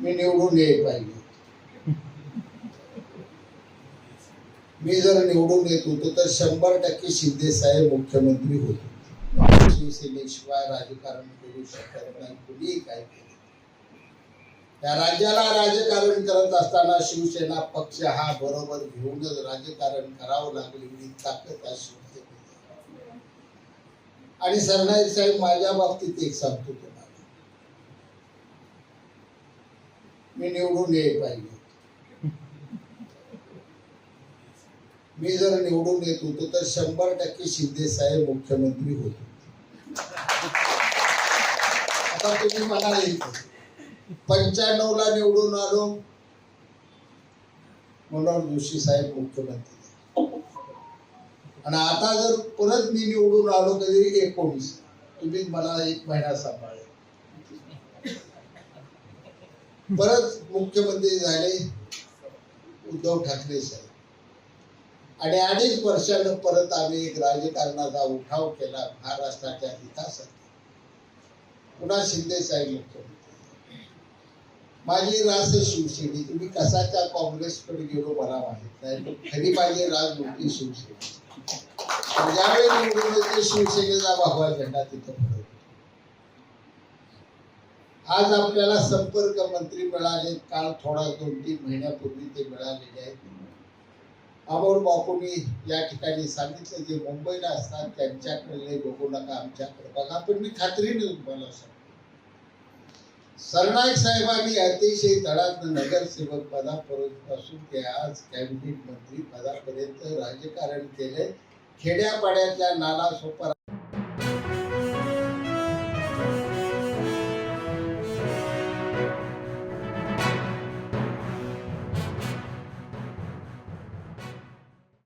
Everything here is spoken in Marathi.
मी निवडून येईल पाहिजे. मी जर निवडून येत होतो तर शंभर टक्के शिंदे साहेब मुख्यमंत्री होते. शिवसेनेशिवाय राजकारण करू शकत नाही कुणीही काय केले त्या राज्याला राजकारण करत असताना शिवसेना पक्ष हा बरोबर घेऊनच राजकारण करावं लागले एवढी ताकद आज आणि सरनाईक साहेब माझ्या बाबतीत एक सांगतो तुम्हाला मी निवडून येईल पाहिजे मी जर निवडून येत होतो तर शंभर टक्के शिंदे साहेब मुख्यमंत्री होते. आता तुम्ही म्हणाले पंच्याण्णव ला निवडून आलो मनोहर जोशी साहेब मुख्यमंत्री. आणि आता जर परत मी निवडून आलो तरी एकोणीस. तुम्ही मला एक महिना सांभाळला परत मुख्यमंत्री झाले उद्धव ठाकरे साहेब. आणि अडीच वर्षानं परत आम्ही एक राजकारणाचा उठाव केला महाराष्ट्राच्या हितासाठी पुन्हा शिंदे साहेब मुख्यमंत्री. माझी रास शिवसेने तुम्ही कसाच्या काँग्रेसकडे गेलो मला माहीत नाही खरी माझी राज मोठी शिवसेना ज्यावेळी निवडून शिवसेनेचा भगवा झेंडा तिथं पडतो. आज आपल्याला संपर्क मंत्री मिळाले. काल थोडा दोन तीन महिन्यापूर्वी ते मिळालेले आहेत. अमोल बापूंनी या ठिकाणी सांगितलं जे मुंबईला असतात त्यांच्याकडे बघू नका आमच्याकडे बघा. पण मी खात्रीने तुम्हाला सांगतो. सरनाईक साहेबांनी अतिशय तळात नगरसेवक पदापासून ते आज कॅबिनेट मंत्री पदापर्यंत राजकारण केले खेड्यापाड्यातल्या नाला सोपारा